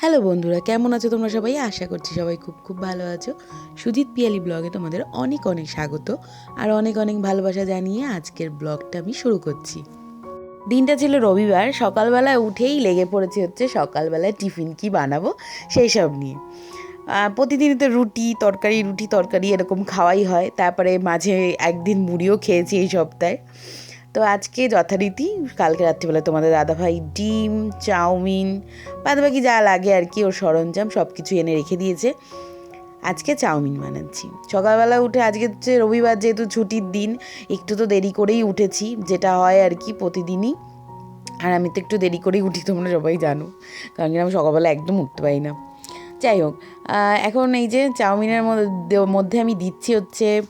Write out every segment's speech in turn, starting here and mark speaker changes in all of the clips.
Speaker 1: Hello বন্ধুরা, কেমন আছো তোমরা সবাই? আশা করছি সবাই খুব খুব ভালো আছো। সুজিত পিয়ালি ব্লগে তোমাদের অনেক অনেক স্বাগত আর অনেক অনেক ভালোবাসা জানিয়ে আজকের ব্লগটা আমি শুরু করছি। দিনটা ছিল রবিবার সকালবেলায় উঠেই লেগে পড়েছে হচ্ছে সকালবেলায় টিফিন কি বানাবো সেই সব নিয়ে। প্রতিদিনই তো রুটি, তরকারি রুটি, তরকারি এরকম খাওয়াই হয়, তারপরে মাঝে একদিন মুড়িও খেয়েছি এই সপ্তাহে। তো আজকে যথারীতি কালকে রাত্রিবেলা তোমাদের দাদাভাই ডিম, চাউমিন বাদ বাকি যা লাগে আর কি, ওর সরঞ্জাম সব কিছু এনে রেখে দিয়েছে। আজকে চাউমিন বানাচ্ছি। সকালবেলা উঠে আজকে হচ্ছে রবিবার যেহেতু ছুটির দিন, একটু তো দেরি করেই উঠেছি, যেটা হয় আর কি প্রতিদিনই। আর আমি তো একটু দেরি করেই উঠি, তোমরা সবাই জানো। কারণ আমি সকালবেলা একদম উঠতে পারি না। যাই হোক এখন এই যে চাউমিনের মধ্যে- মধ্যে আমি দিচ্ছি হচ্ছে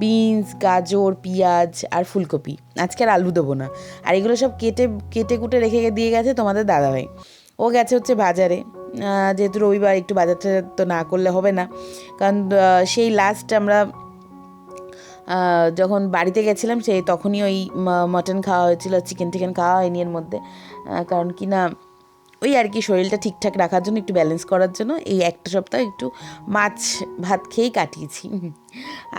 Speaker 1: বিনস গাজর, পেঁয়াজ আর ফুলকপি। আজকে আর আলু দেবো না। আর এগুলো সব কেটে কেটে কুটে রেখে দিয়ে গেছে তোমাদের দাদাভাই। ও গেছে হচ্ছে বাজারে। যেহেতু রবিবার একটু বাজার তো না করলে হবে না। কারণ সেই লাস্ট আমরা যখন বাড়িতে গেছিলাম, সেই তখনই ওই মটন খাওয়া হয়েছিল চিকেন টিকেন খাওয়া হয়নি এর মধ্যে। কারণ কি না ওই আর কি শরীরটা ঠিকঠাক রাখার জন্য, একটু ব্যালেন্স করার জন্য এই একটা সপ্তাহ একটু মাছ ভাত খেয়েই কাটিয়েছি।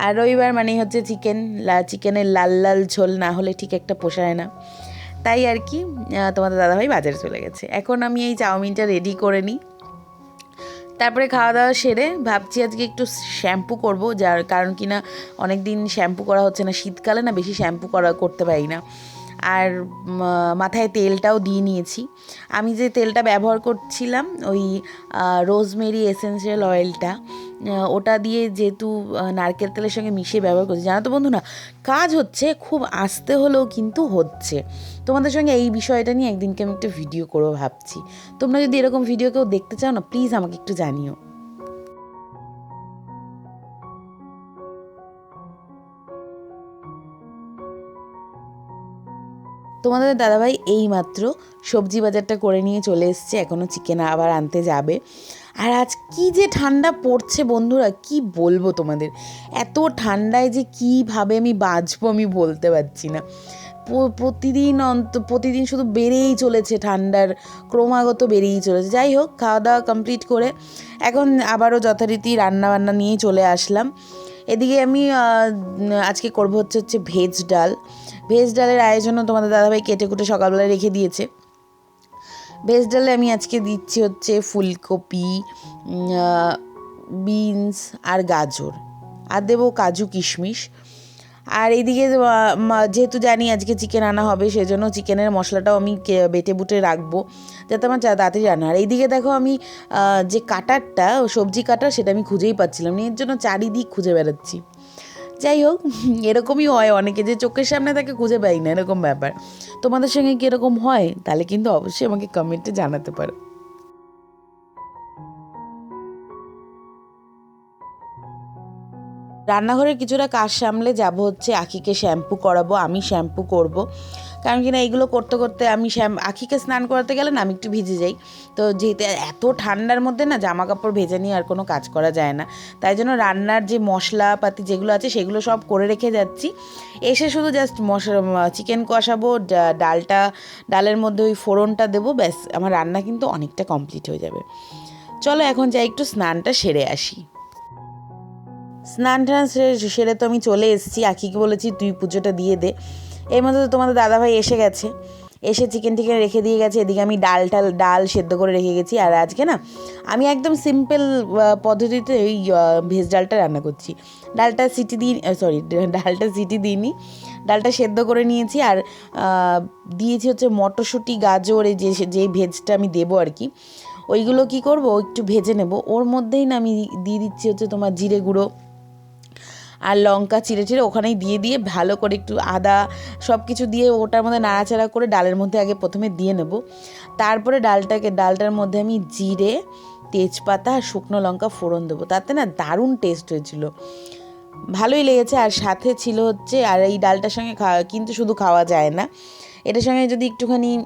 Speaker 1: আর রবিবার মানেই হচ্ছে চিকেন লা চিকেনের লাল লাল ঝোল না হলে ঠিক একটা পোষায় না। তাই আর কি তোমাদের দাদাভাই বাজারে চলে গেছে। এখন আমি এই চাউমিনটা রেডি করে নিই। তারপরে খাওয়া দাওয়া সেরে ভাবছি আজকে একটু শ্যাম্পু করব, যার কারণ কি না অনেক দিন শ্যাম্পু করা হচ্ছে না, শীতকালে না বেশি শ্যাম্পু করা করতে পারি না। আর মাথায় তেলটাও দিয়ে নিয়েছি। আমি যে তেলটা ব্যবহার করছিলাম, ওই রোজমেরি এসেন্সিয়াল অয়েলটা ওটা দিয়ে যেহেতু নারকেল তেলের সঙ্গে মিশিয়ে ব্যবহার করছি। জানো তো বন্ধু না কাজ হচ্ছে, খুব আস্তে হলেও কিন্তু হচ্ছে। তোমাদের সঙ্গে এই বিষয়টা নিয়ে একদিনকে আমি একটা ভিডিও করব ভাবছি। তোমরা যদি এরকম ভিডিও কেউ দেখতে চাও না প্লিজ আমাকে একটু জানিও। তোমাদের দাদাভাই এইমাত্র সবজি বাজারটা করে নিয়ে চলে এসছে এখনও চিকেন আবার আনতে যাবে। আর আজ কি যে ঠান্ডা পড়ছে বন্ধুরা, কি বলব তোমাদের? এত ঠান্ডায় যে কীভাবে আমি বাঁচবো আমি বলতে পারছি না। প্রতিদিন অন্ত, প্রতিদিন শুধু বেড়েই চলেছে ঠান্ডার, ক্রমাগত বেড়েই চলেছে। যাই হোক, খাওয়া দাওয়া কমপ্লিট করে এখন আবারও যথারীতি রান্না বান্না নিয়েই চলে আসলাম। এদিকে আমি আজকে করব হচ্ছে হচ্ছে ভেজ ডাল। ভেজ ডালের আয়োজনও তোমাদের দাদাভাই কেটে কুটে সকালবেলায় রেখে দিয়েছে। ভেজ ডালে আমি আজকে দিচ্ছি হচ্ছে ফুলকপি বিনস আর গাজর। আর দেবো কাজু কিশমিশ। আর এইদিকে যেহেতু জানি আজকে চিকেন আনা হবে, সেজন্য চিকেনের মশলাটাও আমি বেটে বুটে রাখব, যাতে আমার যা- তাড়াতাড়ি রান্না আর এইদিকে দেখো আমি যে কাটারটা, সবজি কাটার, সেটা আমি খুঁজেই পাচ্ছিলাম এর জন্য চারিদিক খুঁজে বেড়াচ্ছি। যাই হোক, এরকমই হয় অনেকে, যে চোখের সামনে তাকে খুঁজে পাই না, এরকম ব্যাপার। তোমাদের সঙ্গে কি এরকম হয়? তাহলে কিন্তু অবশ্যই আমাকে কমেন্টে জানাতে পারো। রান্নাঘরের কিছুটা কাজ সামলে যাব হচ্ছে আখিকে শ্যাম্পু করাবো, আমি শ্যাম্পু করব। কারণ কি না এইগুলো করতে করতে আমি শ্যাম, আখিকে স্নান করাতে গেলে না আমি একটু ভিজে যাই। তো যেহেতু এত ঠান্ডার মধ্যে না জামা কাপড় ভেজে নিয়ে আর কোনো কাজ করা যায় না। তাই জন্য রান্নার যে মশলাপাতি যেগুলো আছে সেগুলো সব করে রেখে যাচ্ছি। এসে শুধু জাস্ট মশলা চিকেন কষাবো ডালটা, ডালের মধ্যে ওই ফোড়নটা দেবো, ব্যাস, আমার রান্না কিন্তু অনেকটা কমপ্লিট হয়ে যাবে। চলো এখন যাই, একটু স্নানটা সেরে আসি। স্নান টান সেরে তো আমি চলে এসেছি। আখিকে বলেছি, তুই পুজোটা দিয়ে দে। এর মধ্যে তো তোমাদের দাদাভাই এসে গেছে। এসে চিকেন টিকেন রেখে দিয়ে গেছে। এদিকে আমি ডাল টাল, ডাল সেদ্ধ করে রেখে গেছি। আর আজকে না, আমি একদম সিম্পল পদ্ধতিতে ওই ভেজ ডালটা রান্না করছি। ডালটা সিটি দিই সরি ডালটা সিটি দিইনি। ডালটা সেদ্ধ করে নিয়েছি। আর দিয়েছি হচ্ছে মটরশুঁটি, গাজর, এই যে যেই ভেজটা আমি দেবো আর কি, ওইগুলো কি করব? একটু ভেজে নেব। ওর মধ্যেই না আমি দিয়ে দিচ্ছি হচ্ছে তোমার জিরে গুঁড়ো আর লঙ্কা চিড়ে চিড়ে ওখানেই দিয়ে দিয়ে ভালো করে একটু আদা সব কিছু দিয়ে ওটার মধ্যে নাড়াচাড়া করে ডালের মধ্যে আগে প্রথমে দিয়ে নেব। তারপরে ডালটাকে, ডালটার মধ্যে আমি জিরে, তেজপাতা আর শুকনো লঙ্কা ফোড়ন দেবো। তাতে না দারুণ টেস্ট হয়েছিল। ভালোই লেগেছে আর সাথে ছিল হচ্ছে, আর এই ডালটার সঙ্গে খাওয়া কিন্তু শুধু খাওয়া যায় না। এটার সঙ্গে যদি একটুখানি,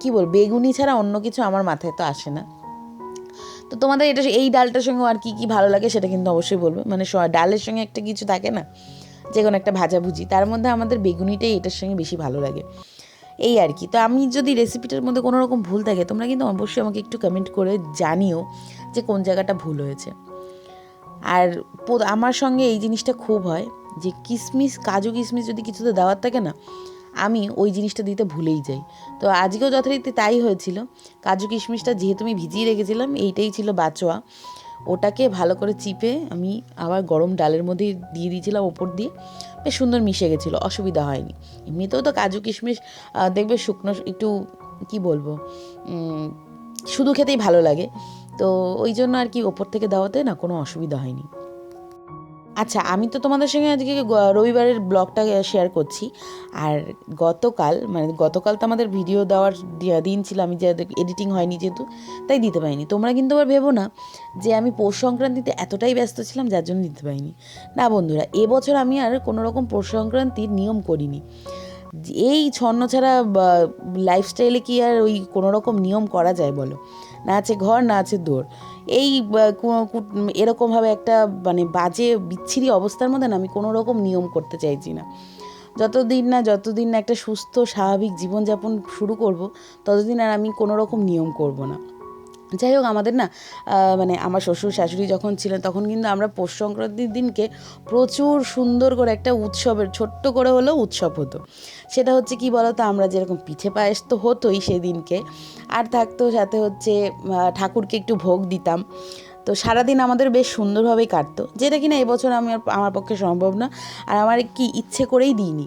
Speaker 1: কী বল বেগুনি ছাড়া অন্য কিছু আমার মাথায় তো আসে না। তো তোমাদের এটা এই ডালটার সঙ্গে আর কি কি ভালো লাগে সেটা কিন্তু অবশ্যই বলবে। মানে ডালের সঙ্গে একটা কিছু থাকে না, যে কোনো একটা ভাজাভুজি তার মধ্যে আমাদের বেগুনিটাই এটার সঙ্গে বেশি ভালো লাগে। এই আর কি। তো আমি যদি রেসিপিটার মধ্যে কোনো রকম ভুল থাকে, তোমরা কিন্তু অবশ্যই আমাকে একটু কমেন্ট করে জানিও যে কোন জায়গাটা ভুল হয়েছে। আর আমার সঙ্গে এই জিনিসটা খুব হয় যে কিশমিশ কাজু কিশমিশ যদি কিছুতে দেওয়ার থাকে না আমি ওই জিনিসটা দিতে ভুলেই যাই। তো আজকেও যথারীতি তাই হয়েছিল। কাজু কিশমিশটা যেহেতু আমি ভিজিয়ে রেখেছিলাম, এইটাই ছিল বাচোয়া। ওটাকে ভালো করে চিপে আমি আবার গরম ডালের মধ্যে দিয়ে দিয়েছিলাম ওপর দিয়ে। বেশ সুন্দর মিশে গেছিল, অসুবিধা হয়নি। এমনিতেও তো কাজু কিশমিশ দেখবে শুকনো, একটু কি বলব শুধু খেতেই ভালো লাগে। তো ওই জন্য আর কি ওপর থেকে দেওয়াতে না কোনো অসুবিধা হয়নি। আচ্ছা আমি তো তোমাদের সঙ্গে আজকে রবিবারের ব্লগটা শেয়ার করছি। আর গতকাল মানে গতকাল তো আমাদের ভিডিও দেওয়ার দিন ছিল, আমি যে এডিটিং হয়নি যেহেতু, তাই দিতে পারিনি। তোমরা কিন্তু আবার ভেবো না যে আমি পৌষ সংক্রান্তিতে এতটাই ব্যস্ত ছিলাম, যার জন্য দিতে পারিনি। না বন্ধুরা, এবছর আমি আর কোনো রকম পৌষ সংক্রান্তির নিয়ম করিনি। এই ছন্ন ছাড়া লাইফস্টাইলে কি আর ওই কোনো রকম নিয়ম করা যায় বলো? না আছে ঘর, না আছে দৌড় এই এরকমভাবে একটা মানে বাজে, বিচ্ছিরি অবস্থার মধ্যে না আমি কোনো রকম নিয়ম করতে চাইছি না। যতদিন না যতদিন না একটা সুস্থ, স্বাভাবিক জীবনযাপন শুরু করব, ততদিন আর আমি কোনো রকম নিয়ম করব না। যাই হোক, আমাদের না মানে আমার শ্বশুর শাশুড়ি যখন ছিলেন, তখন কিন্তু আমরা পৌষ সংক্রান্তির দিনকে প্রচুর সুন্দর করে একটা উৎসবের, ছোট্ট করে হলেও উৎসব হতো। সেটা হচ্ছে কি বলতো, আমরা যেরকম পিঠে পায়েস তো হতোই সেদিনকে, আর থাকতো সাথে হচ্ছে ঠাকুরকে একটু ভোগ দিতাম। তো সারাদিন আমাদের বেশ সুন্দরভাবেই কাটতো। যেটা কিনা এবছর আমি আমার পক্ষে সম্ভব না, আর আমার কি ইচ্ছে করেই দিইনি।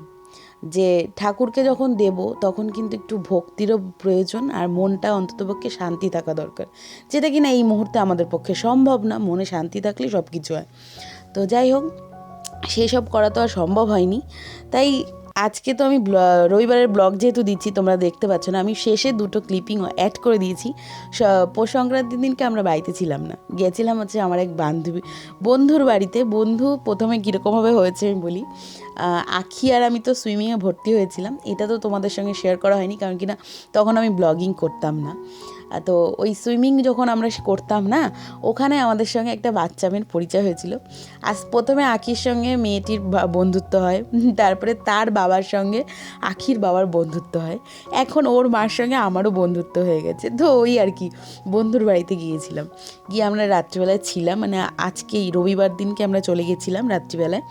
Speaker 1: যে ঠাকুরকে যখন দেব, তখন কিন্তু একটু ভক্তিরও প্রয়োজন আর মনটা অন্ততপক্ষে শান্তি থাকা দরকার। যেটা কিনা এই মুহূর্তে আমাদের পক্ষে সম্ভব না, মনে শান্তি থাকলে সব কিছু হয়। তো যাই হোক সেই সব করা তো আর সম্ভব হয়নি। তাই আজকে তো আমি রবিবারের ব্লগ যেহেতু দিচ্ছি, তোমরা দেখতে পাচ্ছ না, আমি শেষে দুটো ক্লিপিং অ্যাড করে দিয়েছি। পৌষ সংক্রান্তির দিনকে আমরা বাড়িতে ছিলাম না। গেছিলাম হচ্ছে আমার এক বান্ধবী, বন্ধুর বাড়িতে। বন্ধু প্রথমে কীরকমভাবে হয়েছে আমি বলি আখি আর আমি তো সুইমিংয়ে ভর্তি হয়েছিলাম। এটা তো তোমাদের সঙ্গে শেয়ার করা হয়নি, কারণ কি না তখন আমি ব্লগিং করতাম না। তো ওই সুইমিং যখন আমরা করতাম না, ওখানে আমাদের সঙ্গে একটা বাচ্চা মেয়ের পরিচয় হয়েছিল। আজ প্রথমে আখির সঙ্গে মেয়েটির বন্ধুত্ব হয়, তারপরে তার বাবার সঙ্গে আখির বাবার বন্ধুত্ব হয়। এখন ওর মার সঙ্গে আমারও বন্ধুত্ব হয়ে গেছে। তো ওই আর কি, বন্ধুর বাড়িতে গিয়েছিলাম। গিয়ে আমরা রাত্রিবেলায় ছিলাম মানে আজকেই, রবিবার দিনকে আমরা চলে গেছিলাম রাত্রিবেলায়।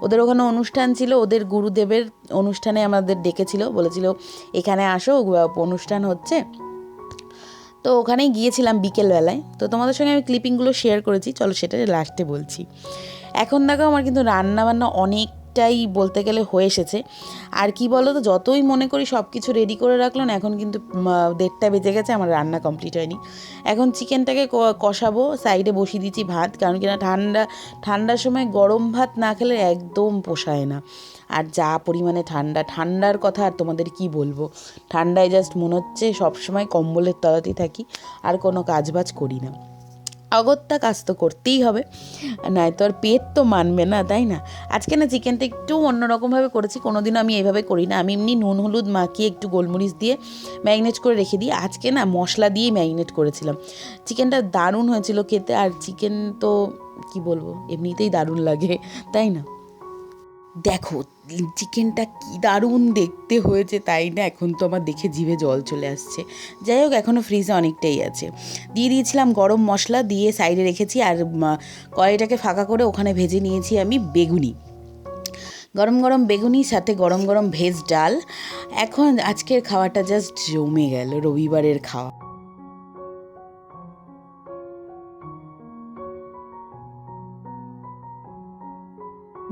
Speaker 1: ওদের ওখানে অনুষ্ঠান ছিল, ওদের গুরুদেবের অনুষ্ঠানে আমাদের ডেকেছিল, বলেছিল, এখানে আসো অনুষ্ঠান হচ্ছে। তো ওখানেই গিয়েছিলাম বিকেলবেলায়। তো তোমাদের সঙ্গে আমি ক্লিপিংগুলো শেয়ার করেছি, চলো সেটা লাস্টে বলছি। এখন দেখো আমার কিন্তু রান্না বান্না অনেকটাই বলতে গেলে হয়ে এসেছে। আর কি বলো তো যতই মনে করি সব কিছু রেডি করে রাখল না, এখন কিন্তু দেড়টা বেজে গেছে, আমার রান্না কমপ্লিট হয়নি। এখন চিকেনটাকে কষাবো সাইডে বসিয়ে দিচ্ছি ভাত, কারণ কিনা ঠান্ডা, ঠান্ডার সময় গরম ভাত না খেলে একদম পোষায় না। আর যা পরিমাণে ঠান্ডা, ঠান্ডার কথা আর তোমাদের কি বলব? ঠান্ডায় জাস্ট মনে হচ্ছে সবসময় কম্বলের তলাতেই থাকি, আর কোনো কাজবাজ করি না। অগত্যা কাজ তো করতেই হবে, নয়তো আর পেট তো মানবে না, তাই না? আজকে না চিকেনটা একটু অন্যরকমভাবে করেছি, কোনোদিনও আমি এইভাবে করি না। আমি এমনি নুন, হলুদ মাখিয়ে একটু গোলমরিচ দিয়ে ম্যারিনেট করে রেখে দিই। আজকে না মশলা দিয়েই ম্যারিনেট করেছিলাম। চিকেনটা দারুণ হয়েছিল খেতে, আর চিকেন তো, কি বলব, এমনিতেই দারুণ লাগে, তাই না? দেখো, চিকেনটা কি দারুণ দেখতে হয়েছে, তাই না? এখন তো আমার দেখে জিভে জল চলে আসছে। যাই হোক এখনও ফ্রিজে অনেকটাই আছে। দিয়ে দিয়েছিলাম গরম মশলা, দিয়ে সাইডে রেখেছি, আর কড়াইটাকে ফাঁকা করে ওখানে ভেজে নিয়েছি আমি বেগুনি। গরম গরম বেগুনি, সাথে গরম গরম ভেজ ডাল। এখন আজকের খাওয়াটা জাস্ট জমে গেল, রবিবারের খাওয়া।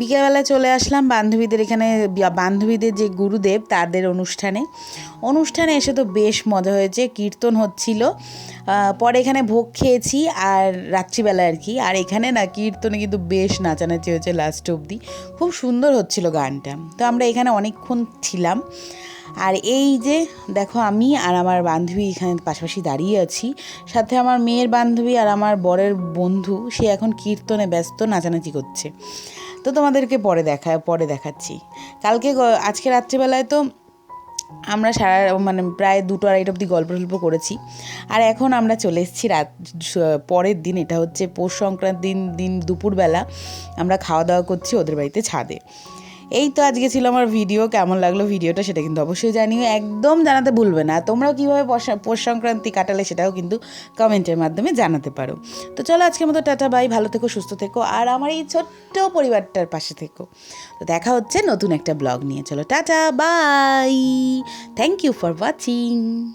Speaker 1: বিকেলবেলা চলে আসলাম বান্ধবীদের এখানে বান্ধবীদের যে গুরুদেব তাদের অনুষ্ঠানে। অনুষ্ঠানে এসে তো বেশ মজা হয়েছে, কীর্তন হচ্ছিল। পরে এখানে ভোগ খেয়েছি আর রাত্রিবেলা আর কি। আর এখানে না কীর্তনে কিন্তু বেশ নাচানাচি হয়েছে লাস্ট অবধি। খুব সুন্দর হচ্ছিল গানটা। তো আমরা এখানে অনেকক্ষণ ছিলাম। আর এই যে দেখো আমি আর আমার বান্ধবী এখানে পাশাপাশি দাঁড়িয়ে আছি। সাথে আমার মেয়ের বান্ধবী আর আমার বরের বন্ধু, সে এখন কীর্তনে ব্যস্ত, নাচানাচি করছে। তো তোমাদেরকে পরে দেখা, পরে দেখাচ্ছি। কালকে আজকে রাত্রিবেলায় তো আমরা সারা মানে প্রায় দুটো আড়াইটা অব্দি গল্প টল্প করেছি। আর এখন আমরা চলে এসেছি রাত পরের দিন, এটা হচ্ছে পৌষ সংক্রান্তির দিন দিন দুপুরবেলা। আমরা খাওয়া দাওয়া করছি ওদের বাড়িতে ছাদে। এই তো আজকে ছিল আমার ভিডিও কেমন লাগল ভিডিওটা সেটা কিন্তু অবশ্যই জানিও। একদম জানাতে ভুলবে না। তোমরাও কীভাবে পৌষ- সংক্রান্তি কাটালে সেটাও কিন্তু কমেন্টের মাধ্যমে জানাতে পারো। তো চলো আজকের মতো টাটা, বাই। ভালো থেকো, সুস্থ থেকো। আর আমার এই ছোট্ট পরিবারটার পাশে থেকো। তো দেখা হচ্ছে নতুন একটা ব্লগ নিয়ে। চলো tata, bye. Thank you for watching